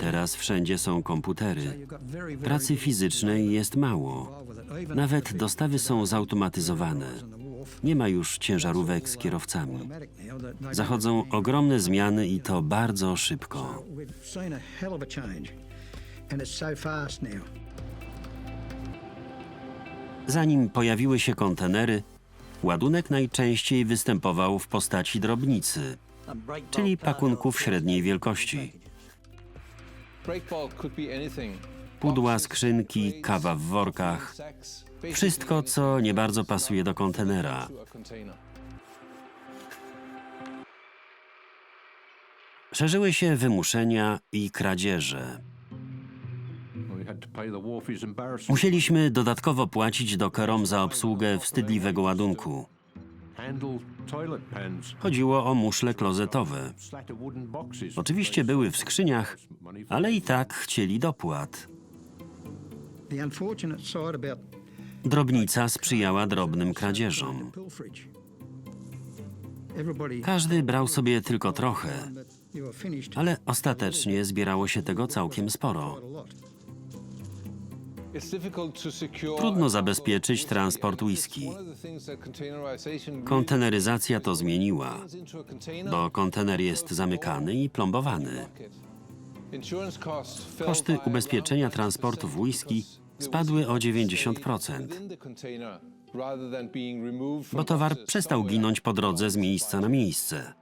Teraz wszędzie są komputery. Pracy fizycznej jest mało. Nawet dostawy są zautomatyzowane. Nie ma już ciężarówek z kierowcami. Zachodzą ogromne zmiany i to bardzo szybko. Zanim pojawiły się kontenery, ładunek najczęściej występował w postaci drobnicy, czyli pakunków średniej wielkości. Pudła, skrzynki, kawa w workach, wszystko, co nie bardzo pasuje do kontenera. Szerzyły się wymuszenia i kradzieże. Musieliśmy dodatkowo płacić dokerom za obsługę wstydliwego ładunku. Chodziło o muszle klozetowe. Oczywiście były w skrzyniach, ale i tak chcieli dopłat. Drobnica sprzyjała drobnym kradzieżom. Każdy brał sobie tylko trochę, ale ostatecznie zbierało się tego całkiem sporo. Trudno zabezpieczyć transport whisky. Konteneryzacja to zmieniła, bo kontener jest zamykany i plombowany. Koszty ubezpieczenia transportu whisky spadły o 90%, bo towar przestał ginąć po drodze z miejsca na miejsce.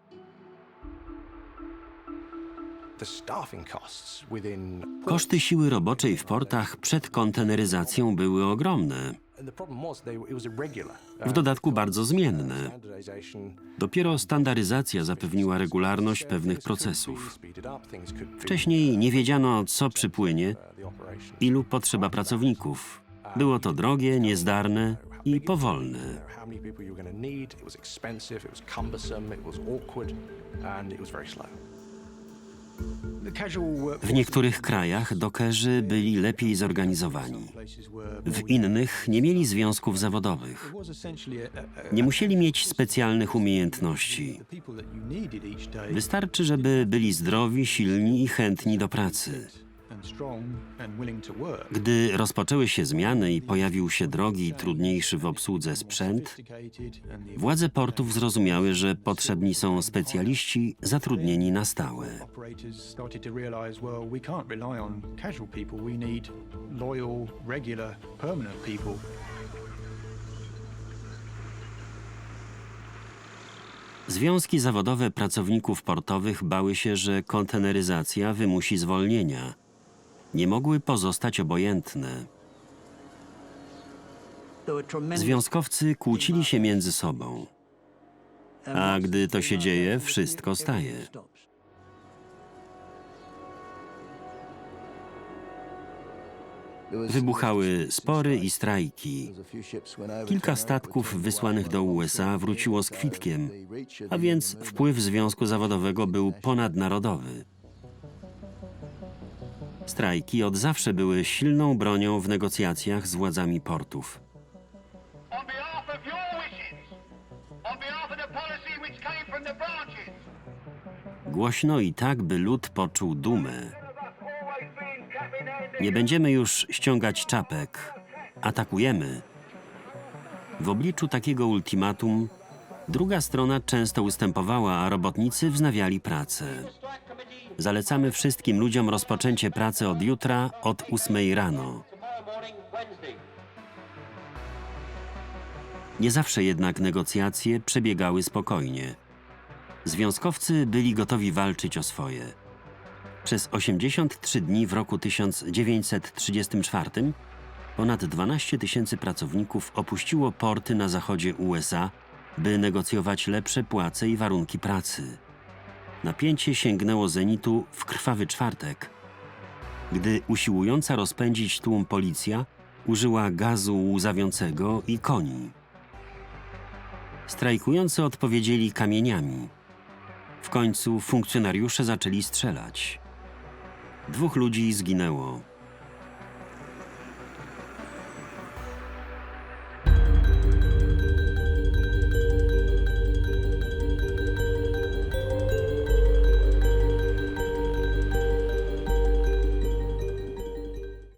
Koszty siły roboczej w portach przed konteneryzacją były ogromne, w dodatku bardzo zmienne. Dopiero standaryzacja zapewniła regularność pewnych procesów. Wcześniej nie wiedziano, co przypłynie, ilu potrzeba pracowników. Było to drogie, niezdarne i powolne. W niektórych krajach dokerzy byli lepiej zorganizowani. W innych nie mieli związków zawodowych. Nie musieli mieć specjalnych umiejętności. Wystarczy, żeby byli zdrowi, silni i chętni do pracy. Gdy rozpoczęły się zmiany i pojawił się drogi i trudniejszy w obsłudze sprzęt, władze portów zrozumiały, że potrzebni są specjaliści zatrudnieni na stałe. Związki zawodowe pracowników portowych bały się, że konteneryzacja wymusi zwolnienia. Nie mogły pozostać obojętne. Związkowcy kłócili się między sobą, a gdy to się dzieje, wszystko staje. Wybuchały spory i strajki. Kilka statków wysłanych do USA wróciło z kwitkiem, a więc wpływ związku zawodowego był ponadnarodowy. Strajki od zawsze były silną bronią w negocjacjach z władzami portów. Głośno i tak, by lud poczuł dumę. Nie będziemy już ściągać czapek. Atakujemy. W obliczu takiego ultimatum druga strona często ustępowała, a robotnicy wznawiali pracę. Zalecamy wszystkim ludziom rozpoczęcie pracy od jutra, od 8 rano. Nie zawsze jednak negocjacje przebiegały spokojnie. Związkowcy byli gotowi walczyć o swoje. Przez 83 dni w roku 1934 ponad 12 tysięcy pracowników opuściło porty na zachodzie USA, by negocjować lepsze płace i warunki pracy. Napięcie sięgnęło zenitu w krwawy czwartek, gdy usiłująca rozpędzić tłum policja użyła gazu łzawiącego i koni. Strajkujący odpowiedzieli kamieniami. W końcu funkcjonariusze zaczęli strzelać. Dwóch ludzi zginęło.